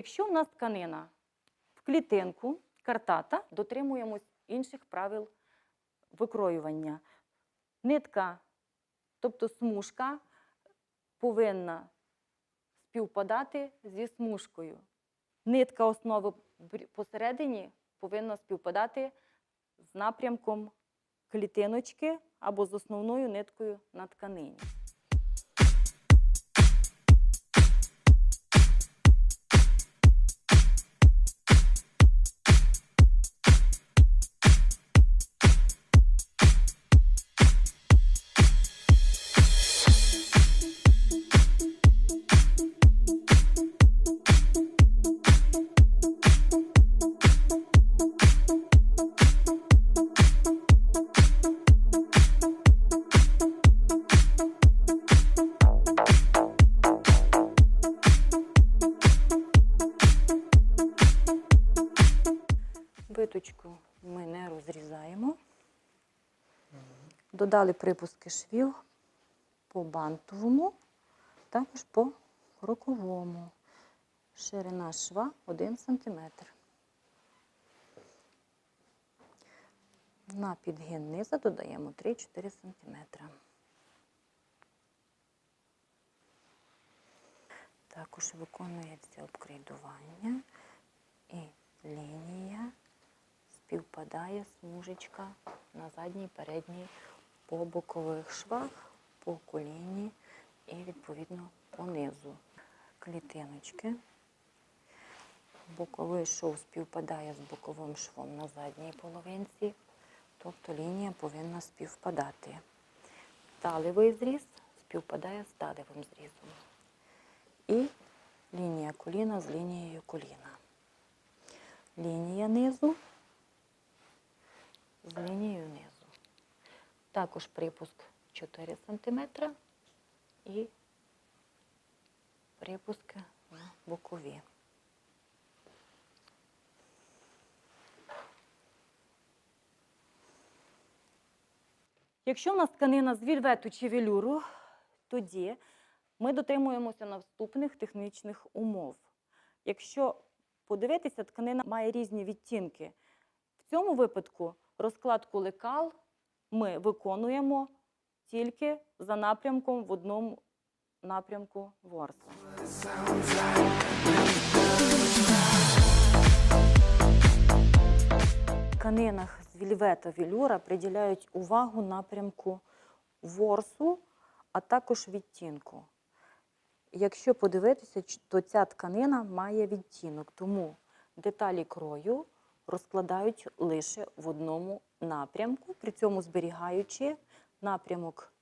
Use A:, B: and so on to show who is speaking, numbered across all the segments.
A: Якщо в нас тканина в клітинку, картата, дотримуємось інших правил викроювання. Нитка, тобто смужка, повинна співпадати зі смужкою. Нитка основи посередині повинна співпадати з напрямком клітиночки або з основною ниткою на тканині. Виточку ми не розрізаємо. Додали припуски швів по бантовому, також по кроковому. Ширина шва 1 см. На підгін низа додаємо 3-4 см. Також виконується обкрейдування і лінія співпадає смужечка на задній, передній, по бокових швах, по коліні і відповідно по низу. Клітиночки. Боковий шов співпадає з боковим швом на задній половинці, тобто лінія повинна співпадати. Талевий зріз співпадає з талевим зрізом. І лінія коліна з лінією коліна. Лінія низу з лінією низу. Також припуск 4 см і припуски на бокові. Якщо в нас тканина з вільвету чи велюру, тоді ми дотримуємося наступних технічних умов. Якщо подивитися, тканина має різні відтінки. В цьому випадку розкладку лекал ми виконуємо тільки за напрямком в одному напрямку ворсу. Тканинах з вільвета вілюра приділяють увагу напрямку ворсу, а також відтінку. Якщо подивитися, то ця тканина має відтінок, тому деталі крою розкладають лише в одному напрямку, при цьому зберігаючи напрямок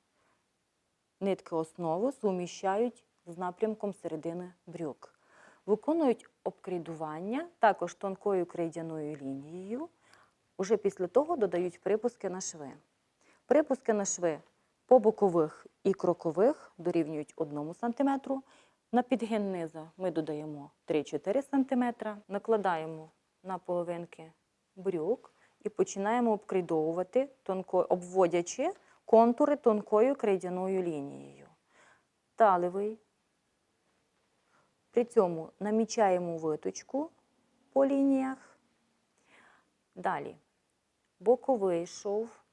A: нитки основи, суміщають з напрямком середини брюк. Виконують обкрейдування також тонкою крейдяною лінією. Уже після того додають припуски на шви. Припуски на шви по бокових і крокових дорівнюють 1 см. На підгин низа ми додаємо 3-4 см, накладаємо на половинки брюк і починаємо обкрейдовувати, тонко, обводячи контури тонкою крейдяною лінією. Талевий. При цьому намічаємо виточку по лініях. Далі боковий шов.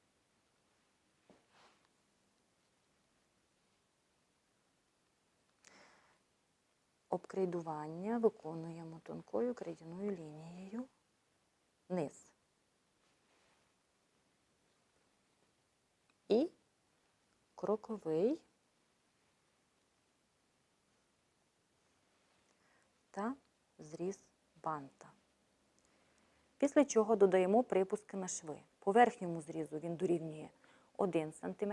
A: Обкрейдування виконуємо тонкою крейдяною лінією низ. І кроковий та зріз банта. Після чого додаємо припуски на шви. По верхньому зрізу він дорівнює 1 см,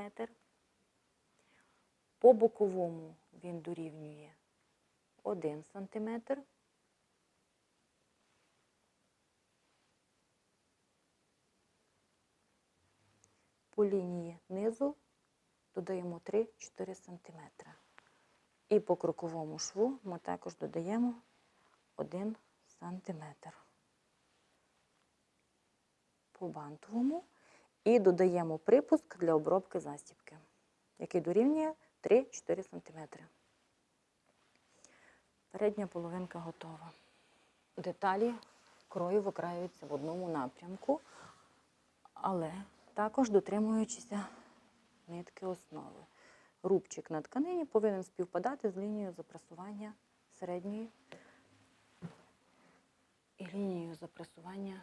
A: по боковому він дорівнює 1 см. По лінії низу додаємо 3-4 см. І по кроковому шву ми також додаємо 1 см. По бантовому і додаємо припуск для обробки застібки, який дорівнює 3-4 см. Передня половинка готова. деталі крою викраюються в одному напрямку, але також дотримуючися нитки основи. Рубчик на тканині повинен співпадати з лінією запрасування середньої і лінією запрасування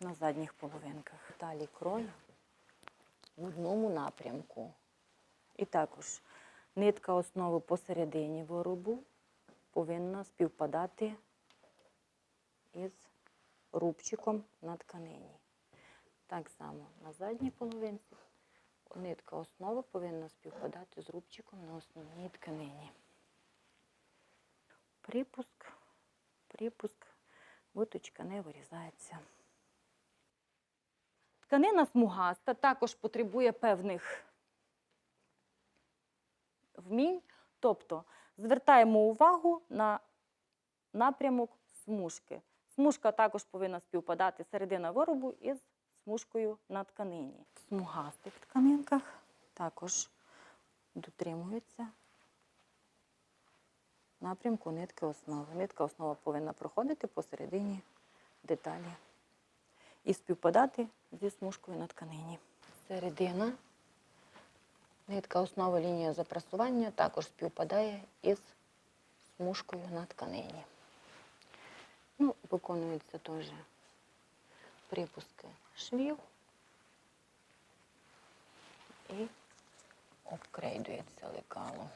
A: на задніх половинках. Далі крой в одному напрямку. І також нитка основи посередині виробу повинна співпадати із рубчиком на тканині. Так само на задній половинці нитка основи повинна співпадати з рубчиком на основній тканині. Припуск, припуск, виточка не вирізається. Тканина смугаста також потребує певних вмінь, тобто звертаємо увагу на напрямок смужки. Смужка також повинна співпадати середина виробу із смужкою на тканині. В смугастих тканинках також дотримуються напрямку нитки основи. Нитка основа повинна проходити посередині деталі і співпадати зі смужкою на тканині. Середина. Нитка основи лінії запрасування також співпадає із смужкою на тканині. Ну, виконуються теж припуски швів і обкрейдується лекало.